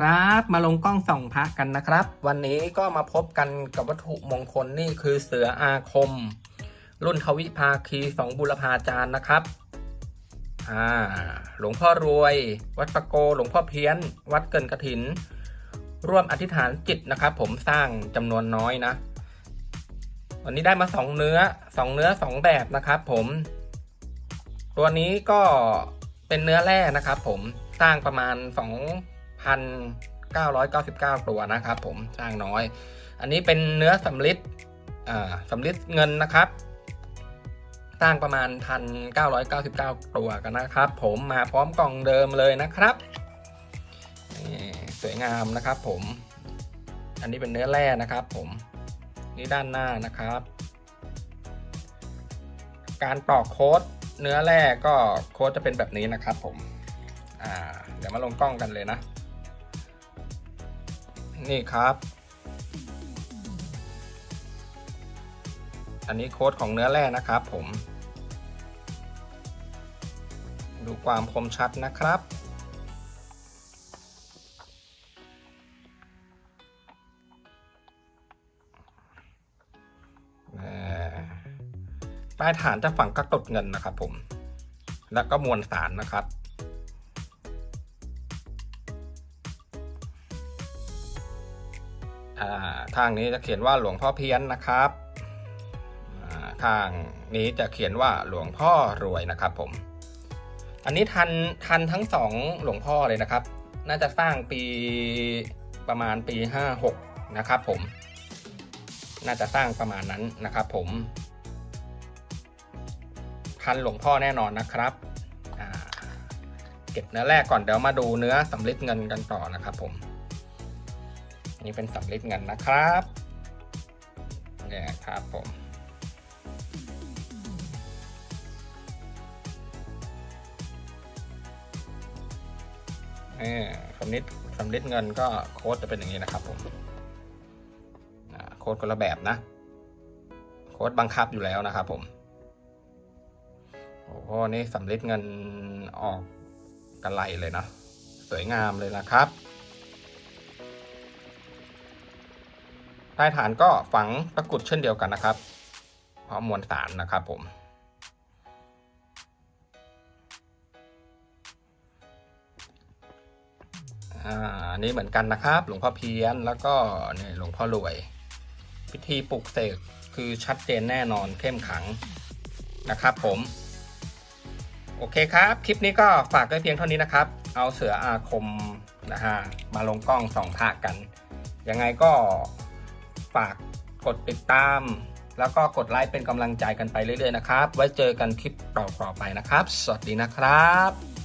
ครับ มาลงกล้องส่องพระกันนะครับ วันนี้ก็มาพบกันกับวัตถุมงคลนี่คือเสืออาคม รุ่นทวิภาคีสองบุรพาจารย์นะครับอ่าหลวงพ่อรวย วัดปะโกหลวงพ่อเพี้ยน วัดเกินกระถิน ร่วมอธิษฐานจิตนะครับ ผมสร้างจำนวนน้อยนะ วันนี้ได้มาสองเนื้อสองเนื้อสองแบบนะครับผม ตัวนี้ก็เป็นเนื้อแร่นะครับ ผมสร้างประมาณสอง 2,999 ตัวนะครับ ผมสร้างน้อย อันนี้เป็นเนื้อสำลิดสำลิดเงินนะครับสร้างประมาณ 1,999 ตัวกันนะครับ ผมมาพร้อมกล่องเดิมเลยนะครับสวยงามนะครับ ผม อันนี้เป็นเนื้อแร่นะครับ ผมนี่ด้านหน้านะครับ การตอกโค้ดเนื้อแร่ก็โค้ดจะเป็นแบบนี้นะครับ ผม อ่า เดี๋ยวมาลงกล้องกันเลยนะ นี่ครับ อันนี้โค้ดของเนื้อแร่นะครับผม ดูความคมชัดนะครับ ใต้ฐานจะฝังกระกดเงินนะครับผม แล้วก็มวลสารนะครับ ทางนี้จะเขียนว่าหลวงพ่อเพี้ยนนะครับทางนี้จะเขียนว่าหลวงพ่อรวยนะครับผม อันนี้ทันทันทั้งสองหลวงพ่อเลยนะครับ น่าจะสร้างปีประมาณปีห้าหกนะครับผม น่าจะสร้างประมาณนั้นนะครับผม ทันหลวงพ่อแน่นอนนะครับเก็บเนื้อแรกก่อนเดี๋ยวมาดูเนื้อสำลิดเงินกันต่อนะครับผม นนี้เป็นสำลิดเงินนะครับเนี่ยครับผมสำลิดสำลิดเงินก็โค้ดจะเป็นอย่างนี้นะครับผมโค้ดคนละแบบนะ โค้ดบังคับอยู่แล้วนะครับผมโอ้โหนี่สำลิดเงินออกกันไหลเลยนะสวยงามเลยนะครับ ใต้ฐานก็ฝังตะกุดเช่นเดียวกันนะครับเพราะมวลสารนะครับผมอันนี้เหมือนกันนะครับ หลวงพ่อเพี้ยนแล้วก็เนี่ยหลวงพ่อรวย พิธีปลุกเสกคือชัดเจนแน่นอนเข้มขังนะครับผม โอเคครับ คลิปนี้ก็ฝากไว้เพียงเท่านี้นะครับ เอาเสืออาคมนะฮะมาลงกล้องสองภาคกัน ยังไงก็ ฝากกดติดตาม แล้วก็กดไลค์เป็นกำลังใจกันไปเรื่อยๆนะครับ ไว้เจอกันคลิปต่อๆไปนะครับ สวัสดีนะครับ